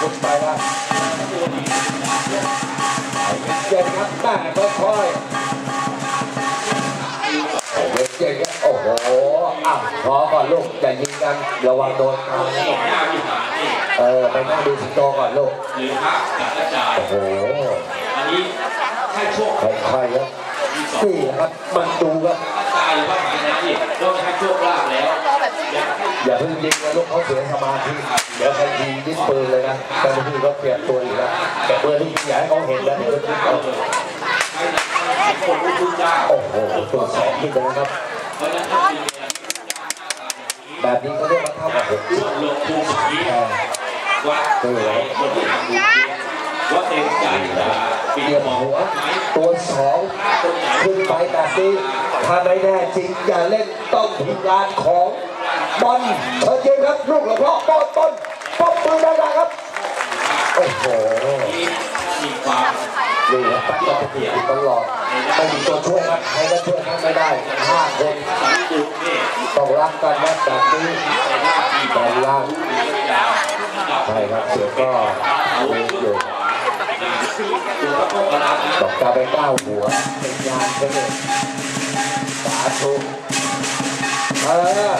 คุณไปละเย็นครับแม่ค่อยๆเย็นๆครับโอ้โหอ้าวพอก่อนลูกอย่ายิงกันระวังโดนทางส่งหน้าวิหารนี่เออไปนั่งดูสิงโตก่อนลูกหรือพระกับกระจายโอ้โหอันนี้แค่โชคค่อยๆครับมีสองนี่ครับมันดูครับกระจายหรือว่าหมายนะนี่นอกจากให้โชค อย่าเพิ่งยิงนะลูกเขาเสียสมาธิเดี๋ยวใครยิงยิงปืนเลยนะเจ้าหน้าที่เขาเปลี่ยนตัวอีกแล้วแต่ปืนที่ยิงอย่าให้เขาเห็นนะเดี๋ยวยิงเอาให้คนรู้คุณเจ้าโอ้โหตัวสองขึ้นไปแล้วครับเพราะฉะนั้นถ้ามีเนี่ยแบบนี้เขาเรียกว่าเท่ากับหกร่วมลงภูมินี้แทนวัดไหนคนที่ทำบุญเนี่ยวัดเต็มใจจะปีเตรียมมองหัวไหมตัวสองคนไหนขึ้นไปแบบนี้ถ้าไม่แน่จริงอย่าเล่นต้องทีมงานของ บอลเชิญยิงครับลูกหลวงพ่อต้นต้นป้อมปืนดังๆครับ โอ้โหที่มีความนี่ครับตั้งใจผิดตลอดไม่มีตัวช่วยครับใครก็ช่วยท่านไม่ได้ห้าคนสังกุนี่ต้องรักกันนะแบบนี้ในหน้าที่แต่ล่างใช่ครับเสือก็เล่นอยู่ตัวพระโคกรานะบกจะไปก้าวหัวเป็นงานเขาเลยสาธุเออ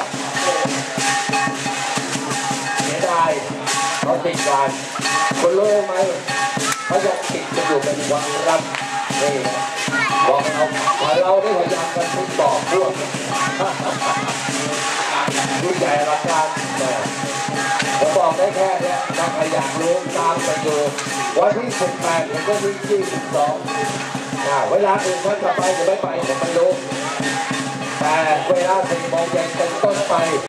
เขาติดงานคุณรู้ไหมเขายังติดกันอยู่เป็นวันรับนี่บอกเราเราได้พยายามกันทุกบอกพวกผู้ใหญ่รักการนะผมบอกได้แค่เนี้ยถ้าใครอยากรู้ตามไปดูวันที่18ถึงวันที่22อ่าเวลาอื่นท่านจะไปหรือไม่ไปผมไม่รู้แต่เวลา4โมงเย็นเป็นต้นไป